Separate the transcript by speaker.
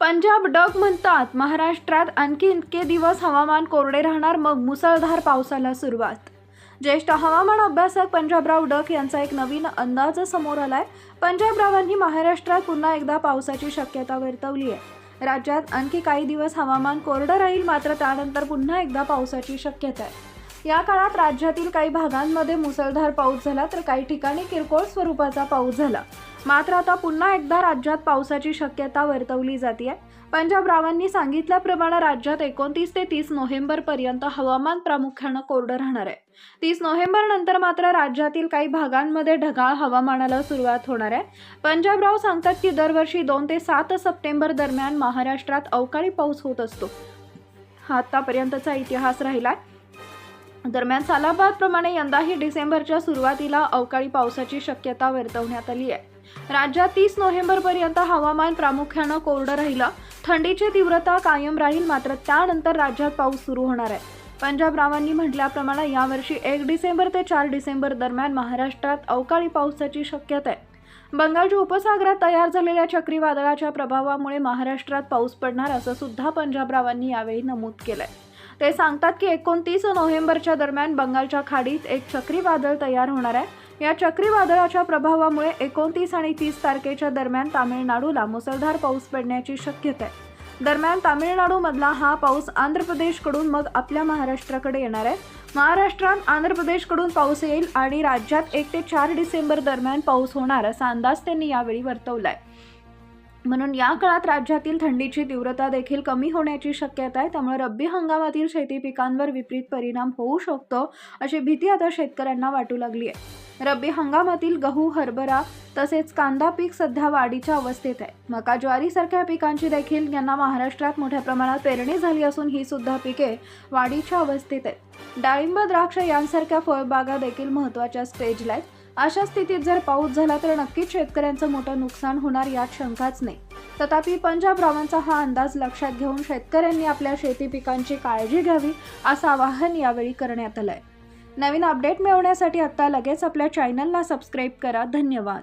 Speaker 1: पंजाब डग म्हणतात महाराष्ट्रात आणखी इतके दिवस हवामान कोरडे राहणार मग मुसळधार पावसाला सुरुवात. ज्येष्ठ हवामान अभ्यासक पंजाबराव डक यांचा एक नवीन अंदाज समोर आलाय. पंजाबरावांनी महाराष्ट्रात पुन्हा एकदा पावसाची शक्यता वर्तवली आहे. राज्यात आणखी काही दिवस हवामान कोरडं राहील मात्र त्यानंतर पुन्हा एकदा पावसाची शक्यता आहे. या काळात राज्यातील काही भागांमध्ये मुसळधार पाऊस झाला तर काही ठिकाणी किरकोळ स्वरूपाचा पाऊस झाला. मात्र आता पुन्हा एकदा राज्यात पावसाची शक्यता वर्तवली जाते पंजाबरावांनी सांगितल्याप्रमाणे राज्यात एकोणतीस ते तीस नोव्हेंबर पर्यंत हवामान प्रामुख्यानं कोरडं राहणार आहे. तीस नोव्हेंबर नंतर मात्र राज्यातील काही भागांमध्ये ढगाळ हवामानाला सुरुवात होणार आहे. पंजाबराव सांगतात की दरवर्षी दोन ते सात सप्टेंबर दरम्यान महाराष्ट्रात अवकाळी पाऊस होत असतो. हा आतापर्यंतचा इतिहास राहिलाय. दरम्यान सालाबादप्रमाणे यंदाही डिसेंबरच्या सुरुवातीला अवकाळी पावसाची शक्यता वर्तवण्यात आली आहे राज्यात तीस नोव्हेंबरपर्यंत हवामान प्रामुख्यानं कोरडं राहिलं. थंडीची तीव्रता कायम राहील मात्र त्यानंतर राज्यात पाऊस सुरू होणार आहे. पंजाबरावांनी म्हटल्याप्रमाणे यावर्षी एक डिसेंबर ते चार डिसेंबर दरम्यान महाराष्ट्रात अवकाळी पावसाची शक्यता आहे. बंगालच्या उपसागरात तयार झालेल्या चक्रीवादळाच्या प्रभावामुळे महाराष्ट्रात पाऊस पडणार असं सुद्धा पंजाबरावांनी यावेळी नमूद केलंय. ते सांगतात की एकोणतीस नोव्हेंबरच्या दरम्यान बंगालच्या खाडीत एक चक्रीवादळ तयार होणार आहे. या चक्रीवादळाच्या प्रभावामुळे एकोणतीस आणि तीस तारखेच्या दरम्यान तामिळनाडूला मुसळधार पाऊस पडण्याची शक्यता आहे. दरम्यान तामिळनाडूमधला हा पाऊस आंध्र प्रदेशकडून मग आपल्या महाराष्ट्राकडे येणार आहे. महाराष्ट्रात आंध्र प्रदेशकडून पाऊस येईल आणि राज्यात एक ते चार डिसेंबर दरम्यान पाऊस होणार असा अंदाज त्यांनी यावेळी वर्तवला आहे म्हणून या काळात राज्यातील थंडीची तीव्रता देखील कमी होण्याची शक्यता आहे. त्यामुळे रब्बी हंगामातील शेती पिकांवर विपरीत परिणाम होऊ शकतो अशी भीती आता शेतकऱ्यांना वाटू लागली आहे. रब्बी हंगामातील गहू हरभरा तसेच कांदा पीक सध्या वाढीच्या अवस्थेत आहे. मका ज्वारीसारख्या पिकांची देखील यांना महाराष्ट्रात मोठ्या प्रमाणात पेरणी झाली असून ही सुद्धा पिके वाढीच्या अवस्थेत आहेत. डाळिंब द्राक्ष यांसारख्या फळबागा देखील महत्त्वाच्या स्टेजला आहेत. अशा स्थितीत जर पाऊस झाला तर नक्कीच शेतकऱ्यांचं मोठं नुकसान होणार यात शंकाच नाही. तथापि पंजाब रावांचा हा अंदाज लक्षात घेऊन शेतकऱ्यांनी आपल्या शेती पिकांची काळजी घ्यावी असं आवाहन यावेळी करण्यात आलंय. नवीन अपडेट मिळवण्यासाठी आत्ता लगेच आपल्या चॅनलला सबस्क्राईब करा. धन्यवाद.